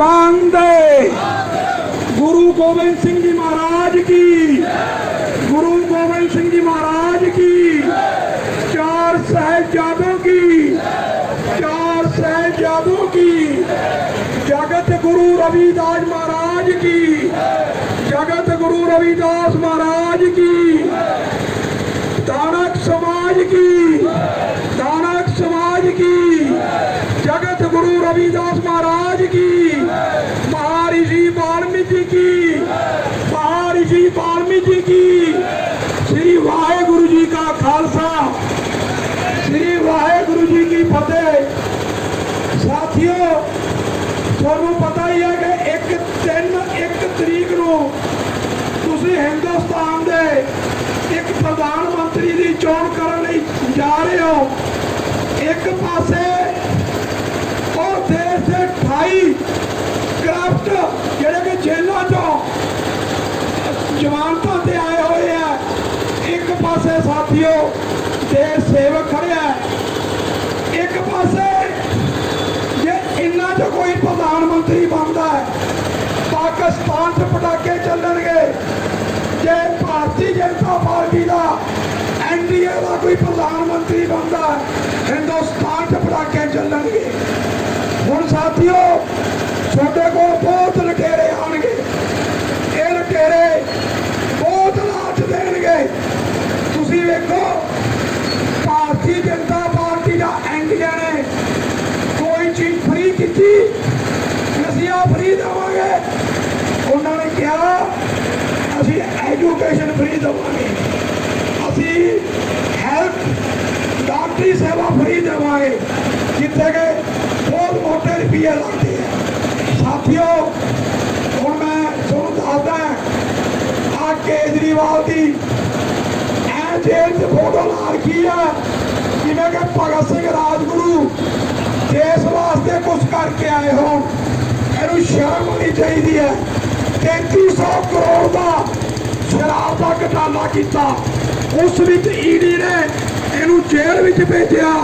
ਪਾਂਦੇ ਗੁਰੂ ਗੋਬਿੰਦ ਸਿੰਘ ਜੀ ਮਹਾਰਾਜ ਕੀ? ਗੁਰੂ ਗੋਬਿੰਦ ਸਿੰਘ ਜੀ ਮਹਾਰਾਜ ਕੀ? ਚਾਰ ਸਹਿਬਜ਼ਾਦੋਂ ਕੀ? ਚਾਰ ਸਹਿਬਜ਼ਾਦੋਂ ਕੀ? ਜਗਤ ਗੁਰੂ ਰਵੀਦਾਸ ਮਹਾਰਾਜ ਕੀ? ਜਗਤ ਗੁਰੂ ਰਵੀਦਾਸ ਮਹਾਰਾਜ ਕੀ? ਦਾਨਕ ਸਮਾਜ ਕੀ? ਦਾਨਕ ਸਮਾਜ ਕੀ? ਜਗਤ ਗੁਰੂ ਰਵੀਦਾਸ ਮਹਾਰਾਜ ਕੀ? ਮਹਾਰਿਸ਼ੀ ਵਾਲਮੀਕੀ ਕੀ? ਮਹਾਰਿਸ਼ੀ ਵਾਲਮੀਕੀ ਕੀ? ਸ੍ਰੀ ਵਾਹਿਗੁਰੂ ਜੀ ਕਾ ਖਾਲਸਾ। ਸ੍ਰੀ ਵਾਹਿਗੁਰੂ ਜੀ ਕੀ ਫਤਿਹ। ਸਾਥੀਓ, ਤੁਹਾਨੂੰ ਪਤਾ ਹੀ ਹੈ ਕਿ 1 3 1 ਤਰੀਕ ਨੂੰ ਤੁਸੀਂ ਹਿੰਦੁਸਤਾਨ ਦੇ ਇੱਕ ਪ੍ਰਧਾਨ ਮੰਤਰੀ ਦੀ ਚੋਣ ਕਰਨ ਲਈ ਜਾ ਰਹੇ ਹੋ। ਸਾਥੀਓ ਦੇਸ਼ ਸੇਵਕ ਖੜਿਆ ਹੈ। ਇੱਕ ਪਾਸੇ ਜੇ ਇੰਨਾ ਚ ਕੋਈ ਪ੍ਰਧਾਨ ਮੰਤਰੀ ਬਣਦਾ ਹੈ ਪਾਕਿਸਤਾਨ 'ਚ ਪਟਾਕੇ ਚੱਲਣਗੇ ਜੇ ਭਾਰਤੀ ਜਨਤਾ ਪਾਰਟੀ ਦਾ ਐਨਡੀਏ ਦਾ ਕੋਈ ਪ੍ਰਧਾਨ ਮੰਤਰੀ ਬਣਦਾ ਹੈ ਹਿੰਦੁਸਤਾਨ 'ਚ ਪਟਾਕੇ ਚੱਲਣਗੇ ਹੁਣ ਸਾਥੀਓ ਤੁਹਾਡੇ ਕੋਲ ਬਹੁਤ ਲਟੇਰੇ ਆਣਗੇ ਇਹ ਲਟੇਰੇ ਬਹੁਤ ਲਾਟ ਦੇਣਗੇ ਤੁਸੀਂ ਵੇਖੋ ਭਾਰਤੀ ਜਨਤਾ ਪਾਰਟੀ ਦਾ ਐਨਡੀਏ ਨੇ ਕੋਈ ਚੀਜ਼ ਫ੍ਰੀ ਕੀਤੀ ਅਸੀਂ ਆ ਦੇਵਾਂਗੇ। ਉਹਨਾਂ ਨੇ ਕਿਹਾ, ਅਸੀਂ ਐਜੂਕੇਸ਼ਨ ਫ੍ਰੀ ਦੇਵਾਂਗੇ। ਅਸੀਂ ਹੈਲਥ ਡਾਕਟਰੀ ਸੇਵਾ ਫ੍ਰੀ ਦੇਵਾਂਗੇ। ਜਿੱਥੇ ਕਿ ਬਹੁਤ ਮੋਟੇ ਰੁਪਏ ਲੱਗਦੇ ਆ। ਸਾਥੀਓ, ਹੁਣ ਮੈਂ ਤੁਹਾਨੂੰ ਦੱਸਦਾ ਆ ਕੇਜਰੀਵਾਲ ਦੀ ਐ ਜੇਲ੍ਹ 'ਚ ਫੋਟੋ ਲਾ ਰੱਖੀ ਆ। ਜਿਵੇਂ ਕਿ ਭਗਤ ਸਿੰਘ ਰਾਜਗੁਰੂ ਦੇਸ਼ ਵਾਸਤੇ ਕੁਝ ਕਰਕੇ ਆਏ ਹੋਣ ਇਹਨੂੰ ਸ਼ਰਮ ਹੋਣੀ ਚਾਹੀਦੀ ਹੈ। 3300 ਕਰੋੜ ਦਾ ਸ਼ਰਾਬ ਦਾ ਘਟਾਲਾ ਕੀਤਾ। ਉਸ ਵਿੱਚ ਈਡੀ ਨੇ ਇਹਨੂੰ ਜੇਲ੍ਹ ਵਿੱਚ ਭੇਜਿਆ।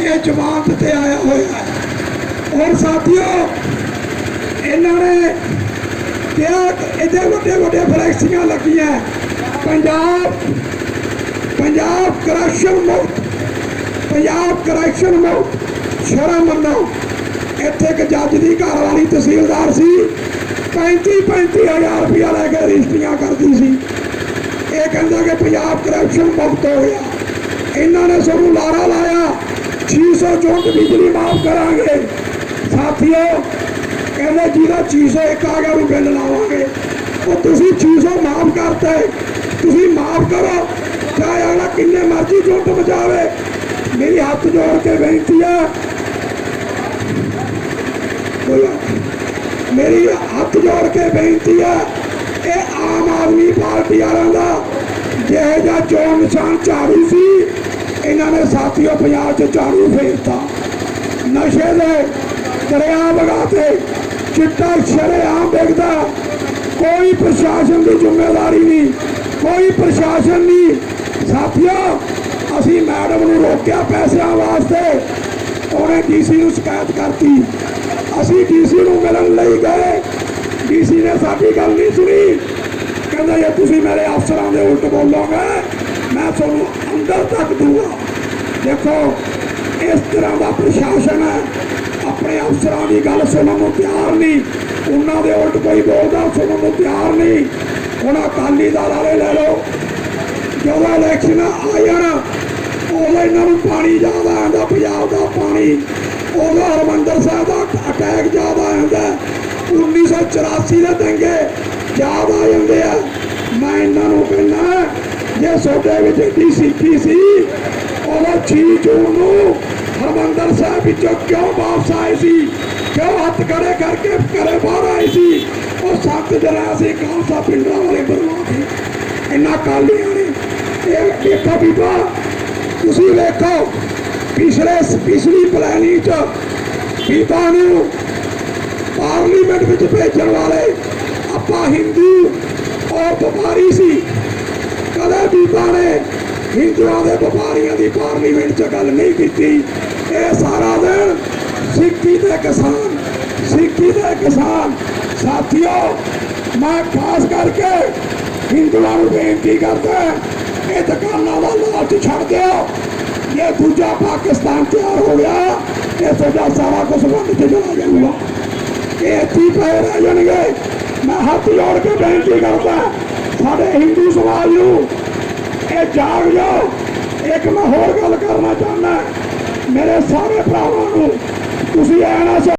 ਇਹ ਜ਼ਮਾਨਤ ਤੇ ਆਇਆ ਹੋਇਆ ਹੈ। ਔਰ ਸਾਥੀਓ, ਇਹਨਾਂ ਨੇ ਕਿਹਾ ਕਿ ਇਹਦੇ ਵੱਡੇ ਵੱਡੇ ਫਲੈਕਸੀਆਂ ਲੱਗੀਆਂ। ਪੰਜਾਬ ਪੰਜਾਬ ਕਰਪਸ਼ਨ ਮੁਕਤ, ਪੰਜਾਬ ਕਰਪਸ਼ਨ ਮੁਕਤ। ਸ਼ਰਮ ਮੰਨੋ ਇੱਥੇ ਇੱਕ ਜੱਜ ਦੀ ਘਰ ਵਾਲੀ ਤਹਿਸੀਲਦਾਰ ਸੀ 35 35000 ਰੁਪਇਆ ਲੈ ਕੇ ਰਜਿਸਟਰੀਆਂ ਕਰਦੀ ਸੀ। ਇਹ ਕਹਿੰਦਾ ਕਿ ਪੰਜਾਬ ਕਰਪਸ਼ਨ ਮੁਕਤ ਹੋ ਗਿਆ। ਇਹਨਾਂ ਨੇ ਸਾਨੂੰ ਲਾਰਾ ਲਾਇਆ 600 ਯੂਨਿਟ ਬਿਜਲੀ ਮਾਫ ਕਰਾਂਗੇ। ਸਾਥੀਓ, ਕਹਿੰਦੇ ਜਿਹਦਾ 601 ਆ ਗਿਆ ਉਹ ਬਿੱਲ ਲਾਵਾਂਗੇ। ਉਹ ਤੁਸੀਂ 600 ਮਾਫ ਕਰਤੇ ਤੁਸੀਂ ਮਾਫ ਕਰੋ, ਚਾਹੇ ਅਗਲਾ ਕਿੰਨੇ ਮਰਜ਼ੀ ਜੁੱਟ ਬਚਾਵੇ ਮੇਰੀ ਹੱਥ ਜੋੜ ਕੇ ਬੇਨਤੀ ਹੈ ਕੋਈ ਮੇਰੀ ਹੱਥ ਜੋੜ ਕੇ ਬੇਨਤੀ ਹੈ ਇਹ ਆਮ ਆਦਮੀ ਪਾਰਟੀ ਵਾਲਿਆਂ ਦਾ ਜਿਹੇ ਜਿਹਾ ਚੋਣ ਨਿਸ਼ਾਨ ਝਾੜੂ ਸੀ, ਇਹਨਾਂ ਨੇ ਸਾਥੀਓ ਪੰਜਾਬ 'ਚ ਝਾੜੂ ਫੇਰਤਾ। ਨਸ਼ੇ ਦੇ ਦਰਿਆ ਵਗਾਤੇ ਚਿੱਟਾ ਸ਼ਰੇਆਮ ਵੇਖਦਾ ਕੋਈ ਪ੍ਰਸ਼ਾਸਨ ਦੀ ਜ਼ਿੰਮੇਵਾਰੀ ਨਹੀਂ, ਕੋਈ ਪ੍ਰਸ਼ਾਸਨ ਨਹੀਂ। ਸਾਥੀਓ, ਅਸੀਂ ਮੈਡਮ ਨੂੰ ਰੋਕਿਆ ਪੈਸਿਆਂ ਵਾਸਤੇ, ਉਹਨੇ ਡੀਸੀ ਨੂੰ ਸ਼ਿਕਾਇਤ ਕਰਤੀ। ਅਸੀਂ ਡੀਸੀ ਨੂੰ ਮਿਲਣ ਲਈ ਗਏ। ਡੀਸੀ ਨੇ ਸਾਡੀ ਗੱਲ ਨਹੀਂ ਸੁਣੀ। ਕਹਿੰਦਾ, ਜੇ ਤੁਸੀਂ ਮੇਰੇ ਅਫਸਰਾਂ ਦੇ ਉਲਟ ਬੋਲੋਗੇ, ਮੈਂ ਤੁਹਾਨੂੰ ਅੰਦਰ ਤੱਕ ਦੂੰਗਾ ਦੇਖੋ, ਇਸ ਤਰ੍ਹਾਂ ਦਾ ਪ੍ਰਸ਼ਾਸਨ ਹੈ। ਆਪਣੇ ਅਫਸਰਾਂ ਦੀ ਗੱਲ ਸੁਣਨ ਨੂੰ ਤਿਆਰ ਨਹੀਂ। ਉਹਨਾਂ ਦੇ ਉਲਟ ਕੋਈ ਬੋਲਦਾ ਸੁਣਨ ਨੂੰ ਤਿਆਰ ਨਹੀਂ। ਹੁਣ ਅਕਾਲੀ ਦਲ ਵਾਲੇ ਲੈ ਲਓ। ਜਦੋਂ ਇਲੈਕਸ਼ਨ ਆ ਜਾਣ ਉਦੋਂ ਇਹਨਾਂ ਨੂੰ ਪਾਣੀ ਜ਼ਿਆਦਾ ਆਉਂਦਾ, ਪੰਜਾਬ ਦਾ ਪਾਣੀ। ਉਦੋਂ ਹਰਮੰਦਰ ਸਾਹਿਬ ਦਾ ਅਟੈਕ ਜ਼ਿਆਦਾ ਆਉਂਦਾ 1984 ਦੇ ਦੰਗੇ ਯਾਦ ਆ ਆ। ਮੈਂ ਇਹਨਾਂ ਨੂੰ ਕਹਿੰਦਾ ਜੇ ਸੋਡੇ ਵਿੱਚ ਡੀਸੀਪੀ ਸੀ ਉਦੋਂ 6 ਜੂਨ ਨੂੰ ਹਰਮੰਦਰ ਸਾਹਿਬ ਵਿੱਚੋਂ ਕਿਉਂ ਵਾਪਸ ਆਏ ਸੀ? ਕਿਉਂ ਹੱਥ ਖੜੇ ਕਰਕੇ ਘਰੇ ਬਾਹਰ ਆਏ ਸੀ? ਉਹ ਸੱਤ ਜਰਾ ਸੀ, ਖਾਲਸਾ ਪਿੰਡਾਂ ਵਾਲੇ ਬਰਮਾਦੇ ਇਹਨਾਂ ਕਾਲੀਆਂ ਨੇ। ਇਹ ਦੇਖੋ ਬੀਬਾ, ਤੁਸੀਂ ਵੇਖੋ ਪਿਛਲੇ, ਪਿਛਲੀ ਪਲੈਨਿੰਗ ਚ ਬੀਬਾ ਨੂੰ ਪਾਰਲੀਮੈਂਟ ਵਿੱਚ ਭੇਜਣ ਵਾਲੇ ਆਪਾਂ ਹਿੰਦੂ ਔਰ ਵਪਾਰੀ ਸੀ। ਕਦੇ ਬੀਬਾ ਨੇ ਹਿੰਦੂਆਂ ਦੇ ਵਪਾਰੀਆਂ ਦੀ ਪਾਰਲੀਮੈਂਟ 'ਚ ਗੱਲ ਨਹੀਂ ਕੀਤੀ। ਇਹ ਸਾਰਾ ਦਿਨ ਸਿੱਖੀ ਦੇ ਕਿਸਾਨ, ਸਿੱਖੀ ਦੇ ਕਿਸਾਨ। ਸਾਥੀਓ, ਮੈਂ ਖਾਸ ਕਰਕੇ ਹਿੰਦੂਆਂ ਨੂੰ ਬੇਨਤੀ ਕਰਦਾ, ਇਹ ਦੁਕਾਨਾਂ ਦਾ ਲਾਲਚ ਛੱਡ ਦਿਓ। ਇਹ ਦੂਜਾ ਪਾਕਿਸਤਾਨ ਤਿਆਰ ਹੋ ਗਿਆ। ਇਹ ਤੁਹਾਡਾ ਸਾਰਾ ਕੁਝ ਬੰਦ ਤੇ ਚਲਾ ਜਾਊਗਾ। ਇਹ ਇੱਥੇ ਪਏ ਰਹਿ ਜਾਣਗੇ। ਮੈਂ ਹੱਥ ਜੋੜ ਕੇ ਬੇਨਤੀ ਕਰਦਾ, ਸਾਡੇ ਹਿੰਦੂ ਸਮਾਜ ਨੂੰ ਇਹ ਜਾਗ ਜਾਓ। ਇੱਕ ਮੈਂ ਹੋਰ ਗੱਲ ਕਰਨਾ ਚਾਹੁੰਦਾ, ਮੇਰੇ ਸਾਰੇ ਭਰਾਵਾਂ ਨੂੰ ਤੁਸੀਂ ਐ ਨਾ